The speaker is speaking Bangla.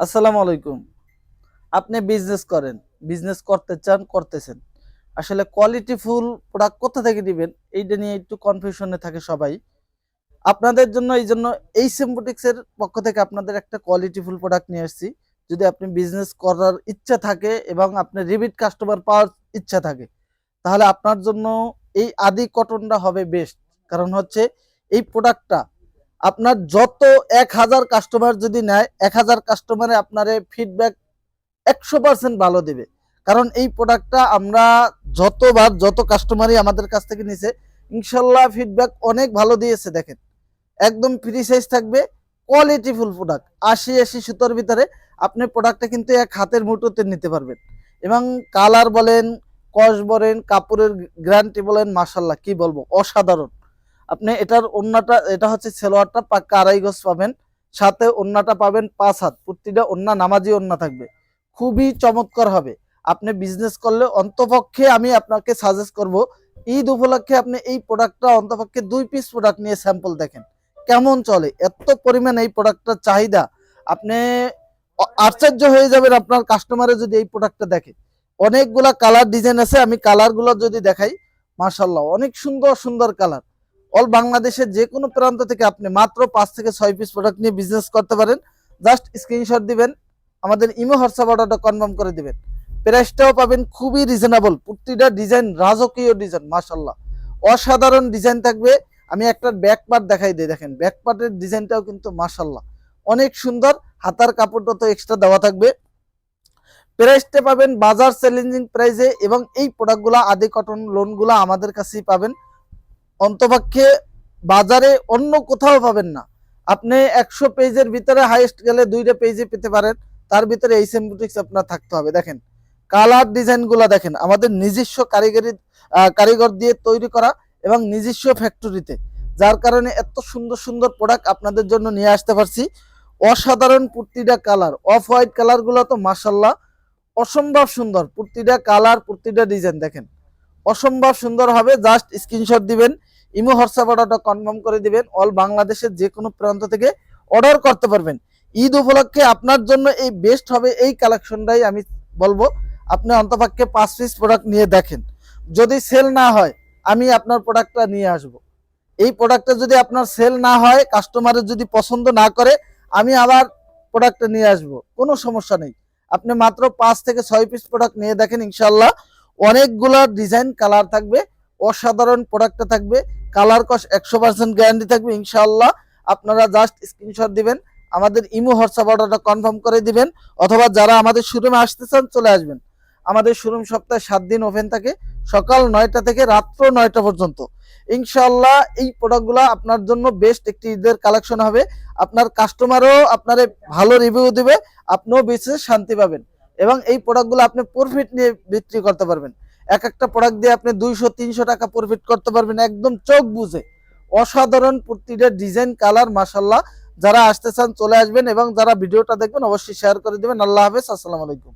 আসসালামু আলাইকুম। আপনি বিজনেস করেন বিজনেস করতে চান, করতেছেন। আসলে কোয়ালিটি ফুল প্রোডাক্ট কোথা থেকে দিবেন, এইটা নিয়ে একটু কনফিউশনে থাকে সবাই। আপনাদের জন্য, এই জন্য এই সিম্বোটিক্সের পক্ষ থেকে আপনাদের একটা কোয়ালিটি ফুল প্রোডাক্ট নিয়ে আসছি। যদি আপনি বিজনেস করার ইচ্ছা থাকে এবং আপনি রিপিট কাস্টমার পাওয়ার ইচ্ছা থাকে, তাহলে আপনার জন্য এই আদি কটনটা হবে বেস্ট কারণ হচ্ছে এই প্রোডাক্টটা আপনার যত এক হাজার কাস্টমার যদি নেয়, এক হাজার কাস্টমারে আপনার ফিডব্যাক একশো পার্সেন্ট ভালো দেবে। কারণ এই প্রোডাক্টটা আমরা যতবার, যত কাস্টমারই আমাদের কাছ থেকে নিছে, ইনশাল্লাহ ফিডব্যাক অনেক ভালো দিয়েছে, দেখেন। একদম ফ্রি সাইজ থাকবে কোয়ালিটি ফুল প্রোডাক্ট আশি আশি সুতোর ভিতরে আপনি প্রোডাক্টটা কিন্তু এক হাতের মুঠোতে নিতে পারবেন। এবং কালার বলেন কস বলেন, কাপড়ের গ্যারান্টি বলেন মাসাল্লাহ কি বলব, অসাধারণ। আপনি এটার ওন্নাটা এটা হচ্ছে সেলোয়ারটা পাক্কা আড়াই গজ পাবেন। সাথে ওন্নাটা পাবেন পাঁচ হাত। প্রতিটা ওন্না নামাজি ওন্না থাকবে। খুবই চমৎকার হবে। আপনি বিজনেস করলে অন্তপক্ষে আমি আপনাকে সাজেস্ট করব, ঈদ উপলক্ষে আপনি এই প্রোডাক্টটা অন্তপক্ষে দুই পিস প্রোডাক্ট নিয়ে স্যাম্পল দেখেন। কেমন চলে? এত পরিমাণ এই প্রোডাক্টটার চাহিদা। আপনি আশ্চর্য হয়ে যাবেন আপনার কাস্টমারে যদি এই প্রোডাক্টটা দেখে। অনেকগুলা কালার ডিজাইন আছে, আমি কালারগুলো যদি দেখাই মাশাল্লাহ অনেক সুন্দর সুন্দর কালার অল বাংলাদেশের যে কোনো প্রান্ত থেকে আপনি মাত্র পাঁচ থেকে ছয় পিস প্রোডাক্ট নিয়ে বিজনেস করতে পারেন। জাস্ট স্ক্রিনশট দিবেন, আমাদের ইমো হোয়াটসঅ্যাপ অর্ডারটা কনফার্ম করে দিবেন। প্রাইসটাও পাবেন খুবই রিজনেবল প্রতিটা ডিজাইন রাজকীয় ডিজাইন মাশাল্লাহ অসাধারণ ডিজাইন থাকবে। আমি একটা ব্যাক পার্ট দেখাই দিই, দেখেন। ব্যাক পার্টের ডিজাইনটাও কিন্তু মাশাল্লাহ অনেক সুন্দর। হাতার কাপড়টা তো এক্সট্রা দেওয়া থাকবে। প্রাইসটা পাবেন বাজার চ্যালেঞ্জিং প্রাইসে এবং এই প্রোডাক্টগুলো আদি কটন লোনগুলো আমাদের কাছেই পাবেন। অন্তপক্ষে বাজারে অন্য কোথাও পাবেন না। আপনি একশো পেজের ভিতরে হাইয়েস্ট গেলে দুইটা পেজে পেতে পারেন। তার ভিতরে এই সেমবুটিক্স আপনার থাকতে হবে। দেখেন কালার ডিজাইনগুলো দেখেন, আমাদের নিজস্ব কারিগরি কারিগর দিয়ে তৈরি করা এবং নিজস্ব ফ্যাক্টরিতে যার কারণে এত সুন্দর সুন্দর প্রোডাক্ট আপনাদের জন্য নিয়ে আসতে পারছি। অসাধারণ প্রতিটা কালার অফ হোয়াইট কালারগুলো তো মাসাল্লাহ অসম্ভব সুন্দর। প্রতিটা কালার প্রতিটা ডিজাইন দেখেন। অসম্ভব সুন্দর হবে জাস্ট স্ক্রিনশট দিবেন। ইমো হোয়াটসঅ্যাপ অর্ডারটা কনফার্ম করে দিবেন। অল বাংলাদেশের যে কোনো প্রান্ত থেকে অর্ডার করতে পারবেন। ঈদ উপলক্ষে আপনার জন্য এই বেস্ট হবে এই কালেকশনটাই আমি বলব। আপনি অন্তপক্ষে পাঁচ পিস প্রোডাক্ট নিয়ে দেখেন। যদি সেল না হয়, আমি আপনার প্রোডাক্টটা নিয়ে আসব। এই প্রোডাক্টটা যদি আপনার সেল না হয় কাস্টমারের যদি পছন্দ না করে, আমি আবার প্রোডাক্টটা নিয়ে আসব। কোনো সমস্যা নেই। আপনি মাত্র পাঁচ থেকে ছয় পিস প্রোডাক্ট নিয়ে দেখেন ইনশাল্লাহ অনেকগুলো ডিজাইন কালার থাকবে, অসাধারণ প্রোডাক্টটা থাকবে। কালার কস একশো পার্সেন্ট গ্যারান্টি থাকবে ইনশাল্লাহ আপনারা জাস্ট স্ক্রিনশট দিবেন, আমাদের ইমো হোয়াটসঅ্যাপ অর্ডারটা কনফার্ম করে দিবেন, অথবা যারা আমাদের শোরুমে আসতে চান, চলে আসবেন। আমাদের শোরুম সপ্তাহে সাত দিন ওপেন থাকে, সকাল নয়টা থেকে রাত্র নয়টা পর্যন্ত। ইনশাল্লাহ এই প্রোডাক্টগুলো আপনার জন্য বেস্ট একটি ঈদের কালেকশন হবে। আপনার কাস্টমারও আপনার ভালো রিভিউ দিবে, আপনিও বিশেষ শান্তি পাবেন। এবং এই প্রোডাক্টগুলো আপনি প্রফিট নিয়ে বিক্রি করতে পারবেন। এক একটা প্রোডাক্ট দিয়ে আপনি দুইশো, তিনশো টাকা প্রফিট করতে পারবেন, একদম চোখ বুঝে অসাধারণ প্রতিটা ডিজাইন কালার মাসাল্লাহ যারা আসতে চান চলে আসবেন এবং যারা ভিডিওটা দেখবেন অবশ্যই শেয়ার করে দেবেন। আল্লাহ হাফেজ, আসসালামু আলাইকুম।